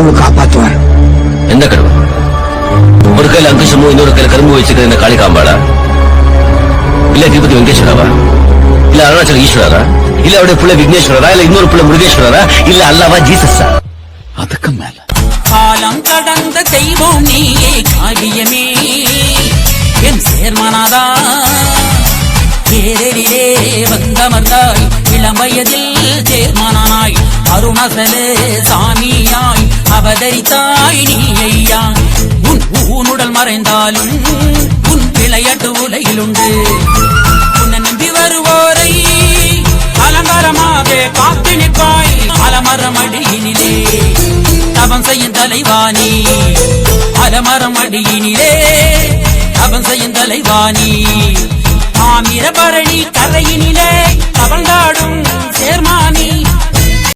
கடவுள் காப்பாத்துவார் எந்த கடவுள் ஒரு கையில அங்குஷமும் இன்னொரு கையில கரும்பு வச்சுக்கிற இந்த காளிகாம்பாளா இல்ல திருப்பதி வெங்கடேஸ்வராவா இல்ல அருணாச்சல ஈஸ்வரரா இல்ல அவருடைய புள்ள விக்னேஸ்வரரா இல்ல இன்னொரு புள்ள முருகேஸ்வரரா இல்ல அல்லாவா ஜீசஸா அதுக்கு மேல. காலம் கடந்த தெய்வம் நீயே காவியமே என் சேர்மனாதா தேரிலே வந்தமர்ந்தாய் இளம்பயதில் சேர்மனாய் அருணசலே சாமியாய். அவதரித்தாய் நீ ஐயா உன் ஊனுடல் மறைந்தாலும் உன் விளையாட்டு உலகிலுண்டு. உன்னை நம்பி வருவோரை அலங்காரமாக காத்து நிற்பாய் அலமரம் அடியினிலே. தவம் செய்யும் தலைவாணி அலமரம் அடியினிலே. தவம் செய்யும் தலைவாணி தாமிர கரையினிலே.